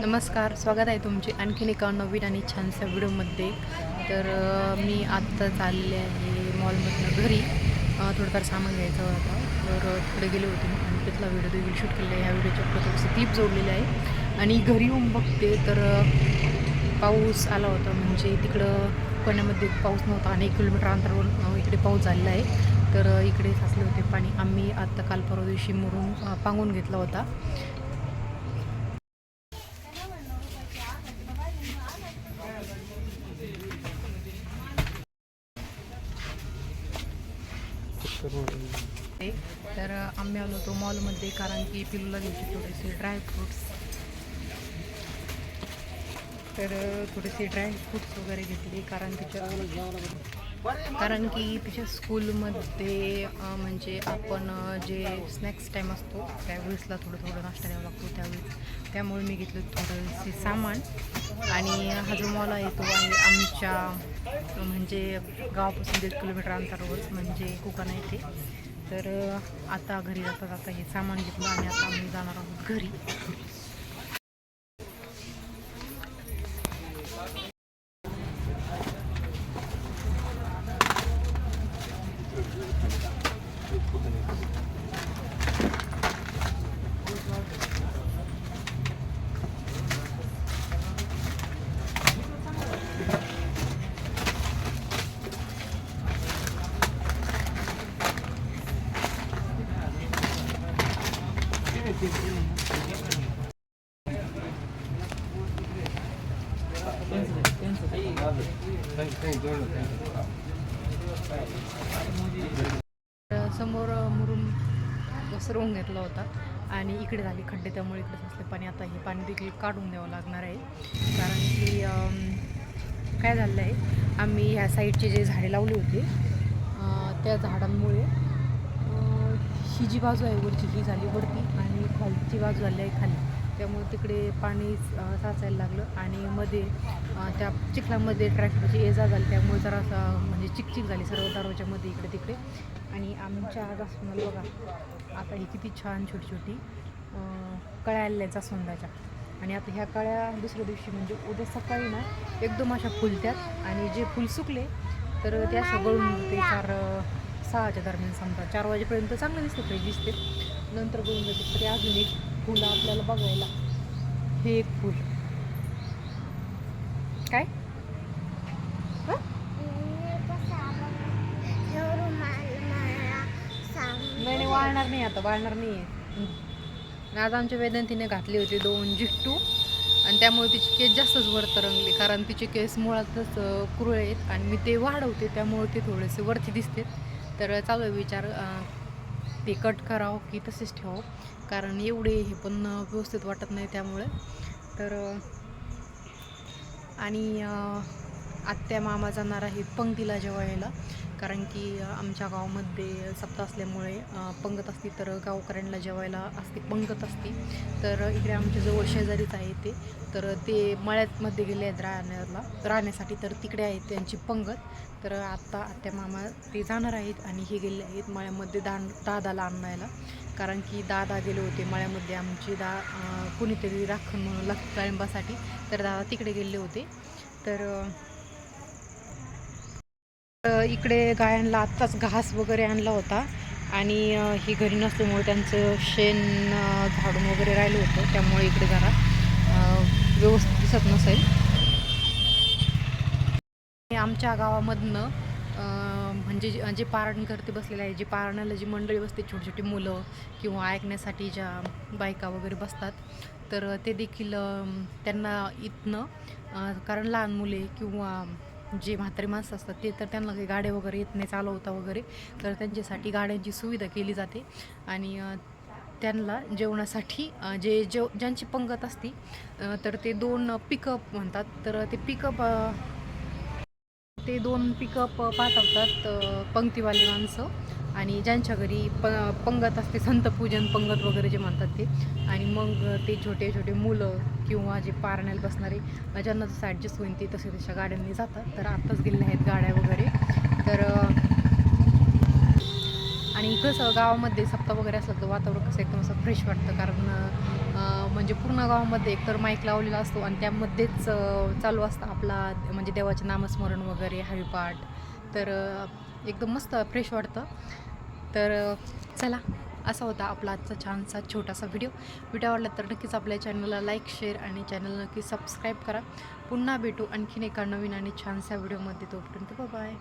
नमस्कार स्वागत आहे तुमचे आणखीन एका नवीन आणि छानशा व्हिडिओमध्ये. तर मी आत्ता चालले आहे मॉलमधनं घरी. थोडंफार सामान घ्यायचं होतं. तर अ, तिकडे गेले होते मी आणि तिथला व्हिडिओ देखील शूट केलेला आहे. ह्या व्हिडिओच्या पुढे क्लिप जोडलेली आहे. आणि घरी येऊन बघते तर पाऊस आला होता. म्हणजे तिकडं पुण्यामध्ये पाऊस नव्हता आणि एक किलोमीटर अंतरावर इकडे पाऊस झालेला आहे. तर इकडे साचले होते पाणी. आम्ही आत्ता काल परवा दिवशी मुरून पांगून घेतला होता. तर आम्ही आलो होतो मॉलमध्ये कारण की पिलूला घ्यायचे थोडेसे ड्रायफ्रुट्स तर थोडेसे ड्रायफ्रुट्स वगैरे घेतले कारण तिच्या कारण की तिच्या स्कूलमध्ये म्हणजे आपण जे स्नॅक्स टाईम असतो त्यावेळेसला थोडं थोडं नाश्ता द्यावा लागतो त्यावेळेस. त्यामुळे मी घेतलं थोडंसे सामान. आणि हा जो मॉल आहे तो आहे आमच्या म्हणजे गावापासून दीड किलोमीटर अंतरावरच म्हणजे कोकणा येथे तर आता घरी जाता जाता हे सामान घेतलं आणि आता आम्ही जाणार आहोत घरी. समोर मुरुम पसरवून घेतला होता आणि इकडे झाली खड्डे त्यामुळे इकडे असले पाणी. आता हे पाणी देखील काढून द्यावं लागणार आहे. कारण की काय झालं आहे आम्ही ह्या साईडचे जे झाडे लावली होती त्या झाडांमुळे ही जी बाजू आहे वरची ही झाली वरती आणि खालची बाजू झाली आहे खाली. त्यामुळे तिकडे पाणी साचायला लागलं आणि मध्ये त्या चिखलामध्ये ट्रॅक्टरची ये जा झाली. त्यामुळे जरा म्हणजे चिकचिक झाली सर्व दारोच्यामध्ये इकडे तिकडे. आणि आमच्या जास्वंदाला बघा आता ही किती छान छोटी छोटी कळ्या आलेल्या आहेत जास्वंदाच्या. आणि आता ह्या कळ्या दुसऱ्या दिवशी म्हणजे उद्या सकाळी ना एकदम अशा फुलत्यात. आणि जे फुल सुकले तर त्या गळून ते चार सहाच्या दरम्यान समजा चार वाजेपर्यंत चांगलं दिसते फ्रेश दिसते. नंतर बघून जाते तरी अजून एक फुलं आपल्याला बघायला. हे एक फुल. काय? नाही नाही वाळणार नाही आता वाळणार नाही आहे आज आमच्या वेदांतीने घातली होती दोन जिट्टू. आणि त्यामुळे तिचे केस जास्तच वर तरंगले कारण तिचे केस मुळातच कुरळे आहेत. आणि मी ते वाढवते त्यामुळे ते थोडेसे वरती दिसते. तर चालू आहे विचार ते कट करावं की तसेच ठेवावं. कारण एवढे हे पण व्यवस्थित वाटत नाही त्यामुळे. तर आणि आत्या मामा जाणार आहेत पंक्तीला जेवायला कारण की आमच्या गावामध्ये सप्ताह असल्यामुळे पंगत असती तर गावकऱ्यांना जेवायला असते पंगत असते. तर इकडे आमच्या जवळ शेजारीच आहे ते. तर ते मळ्यातमध्ये गेले आहेत राहण्याला राहण्यासाठी. तर तिकडे आहेत त्यांची पंगत. तर आत्ता आत्या मामा ते जाणार आहेत आणि हे गेले आहेत मळ्यामध्ये दान दादाला आणायला. कारण की दादा गेले होते मळ्यामध्ये आमची दा कुणीतरी राखण म्हणून लक्ष डाळिंबासाठी तर दादा तिकडे गेले होते. तर इकडे गायांना आत्ताच घास वगैरे आणला होता. आणि ही घरी नसल्यामुळे त्यांचं शेण झाडून वगैरे राहिलं होतं. त्यामुळे इकडे जरा व्यवस्थित दिसत नसेल. आमच्या गावामधनं म्हणजे जे जे पारण करते बसलेले आहे जे पारणाला जी मंडळी बसते छोटी छोटी मुलं किंवा ऐकण्यासाठी ज्या बायका वगैरे बसतात तर ते देखील त्यांना इथनं कारण लहान मुले किंवा जे म्हातारी माणसं असतात ते तर त्यांना काही गाड्या वगैरे येत नाही चालवता वगैरे. तर त्यांच्यासाठी गाड्यांची सुविधा केली जाते. आणि त्यांना जेवणासाठी जे जेव ज्यांची पंगत असती तर ते दोन पिकअप म्हणतात. तर ते पिकअप ते दोन पिकअप पाठवतात पंक्तीवाले पंक्तीवाली माणसं. आणि ज्यांच्या घरी प पंगत असते संतपूजन पंगत वगैरे जे म्हणतात ते. आणि मग ते छोटे छोटे मुलं किंवा जे पारण्याला बसणारे ज्यांना जसं ॲडजस्ट होईल ते तसे तशा गाड्यांनी जातात. तर आत्ताच गेलेल्या आहेत गाड्या वगैरे. तर आणि कसं गावामध्ये सप्ताह वगैरे असलं तर वातावरण कसं एकदम असं फ्रेश वाटतं. कारण म्हणजे पूर्ण गावामध्ये एकतर माईक लावलेला असतो आणि त्यामध्येच चालू असतं आपला म्हणजे देवाचे नामस्मरण वगैरे हरिपाठ. तर एकदम मस्त फ्रेश वाटतं. तर चला असा होता आपला आजचा छानसा छोटासा व्हिडिओ व्हिडिओ आवडला तर नक्कीच आपल्या चॅनलला लाईक शेअर आणि चॅनल नक्की सबस्क्राईब करा. पुन्हा भेटू आणखीन एका नवीन आणि छानशा व्हिडिओमध्ये तोपर्यंत बाय